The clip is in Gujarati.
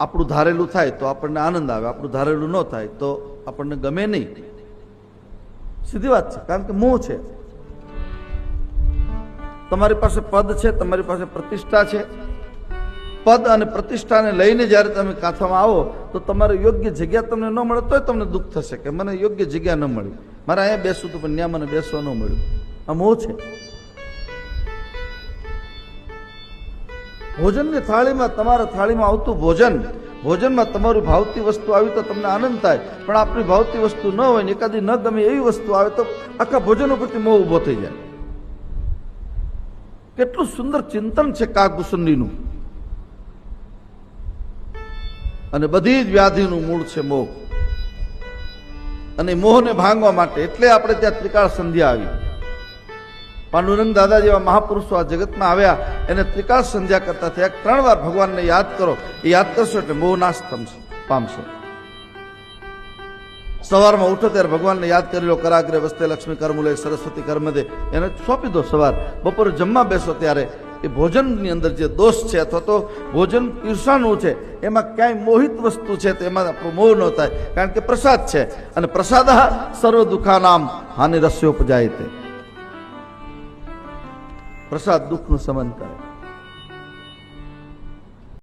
આપણું ધારેલું થાય તો આપણને આનંદ આવે, આપણું ધારેલું ન થાય તો આપણને ગમે નહીં. સીધી વાત છે, કારણ કે મોહ છે. તમારી પાસે પદ છે, તમારી પાસે પ્રતિષ્ઠા છે. પદ અને પ્રતિષ્ઠાને લઈને જ્યારે તમે કાથામાં આવો, તો તમારે યોગ્ય જગ્યા તમને ન મળે, તોય તમને દુઃખ થશે કે મને યોગ્ય જગ્યા ન મળી. મારે અહીંયા બેસવું હતું, પણ ત્યાં મને બેસવા ન મળ્યું. આ મોહ છે. ભોજનની થાળીમાં તમારા થાળીમાં આવતું ભોજન, ભોજનમાં તમારું ભાવતી વસ્તુ આવી તો તમને આનંદ થાય, પણ આપણી ભાવતી વસ્તુ ન હોય ને એકાદી ન ગમે એવી વસ્તુ આવે તો આખા ભોજન ઉપરથી મોહ ઊભો થઈ જાય. કેટલું સુંદર ચિંતન છે કાકભૂષણજીનું અને બધી જ વ્યાધિનું મૂળ છે મોહ. અને મોહને ભાંગવા માટે એટલે આપણે ત્યાં ત્રિકાળ સંધ્યા આવી. પાંડુરંગ દાદા જેવા મહાપુરુષો આ જગતમાં આવ્યા. એને ત્રિકાળ સંધ્યા કરતા થયા. ત્રણ વાર ભગવાનને યાદ કરો. એ યાદ કરશો એટલે મોહ નાશ પામશો. સવારમાં ઉઠો ત્યારે ભગવાનને યાદ કરી લો. કરાગ્રે વસ્તે લક્ષ્મી કર્મુલે સરસ્વતી કર્મદે. એને સોંપી દો સવાર. બપોરે જમવા બેસો ત્યારે. એ ભોજનની અંદર જે દોષ છે અથવા તો ભોજન ઈર્ષાનું છે, એમાં ક્યાંય મોહિત વસ્તુ છે તો એમાં આપણો મોહ ન થાય. કારણ કે પ્રસાદ છે. અને પ્રસાદ સર્વ દુઃખાનામ હાનિ રસ્યોપજાય તે પ્રસાદ દુઃખનું સમન કરે.